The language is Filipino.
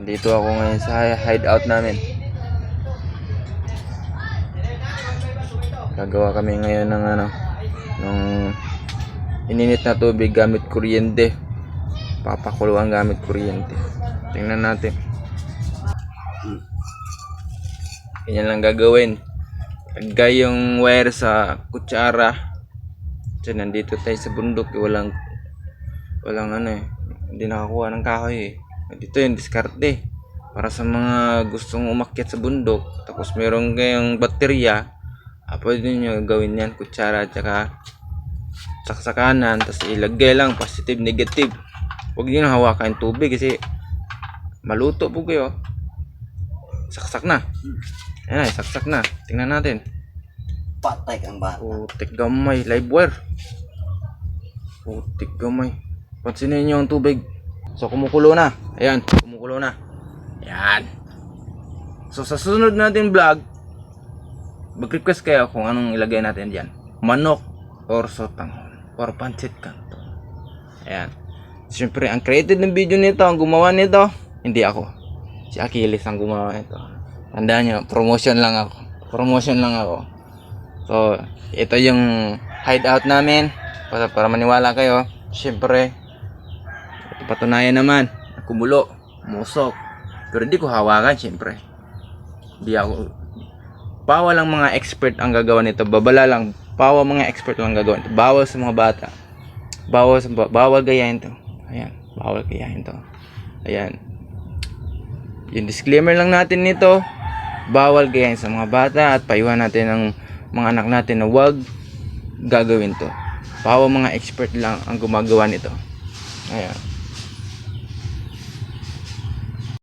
Dito ako ngayon sa hideout namin. Gagawa kami ngayon ng ano, ng ininit na tubig gamit kuryente. Papakuluan gamit kuryente. Tingnan natin. Ganyan lang gagawin. Lagay yung wire sa kutsara. Kasi nandito tayo sa bundok, eh, walang walang ano eh, hindi nakakuha ng kahoy eh. Dito yung diskarte. Para sa mga gustong umakyat sa bundok, tapos meron kayong baterya, ah, pwede nyo gawin yan, kutsara at saka saksakanan, tapos ilagay lang, positive, negative. Huwag nyo nang hawakan yung tubig kasi maluto po kayo. Saksak na. Ayan na, saksak na. Tingnan natin. Patay kang bata. Putik gamay, live wire. Putik gamay. Pansinin niyo ang tubig. So kumukulo na. Ayan, kumukulo na. Ayan. So sa susunod natin vlog, mag-request kayo kung anong ilagay natin diyan. Manok or sotanghon or pancit canton. Ayan. Siyempre, ang created ng video nito, ang gumawa nito, hindi ako. Si Achilles ang gumawa nito. Tandaan nyo, promotion lang ako. Promotion lang ako. So, ito yung hideout namin. Para, para maniwala kayo. Siyempre, ito patunayan naman. Kumulo, musok. Pero hindi ko hawakan, siyempre. Hindi ako... Bawal ang mga expert ang gagawa nito. Babala lang. Bawal mga expert lang gagawa nito. Bawal sa mga bata. Bawal sa bawal gayahin to. Ayan, bawal gayahin to. Ayan. Yung disclaimer lang natin nito, bawal gayahin sa mga bata at paiwan natin ng mga anak natin na wag gagawin to. Bawal mga expert lang ang gumagawa nito. Ayan.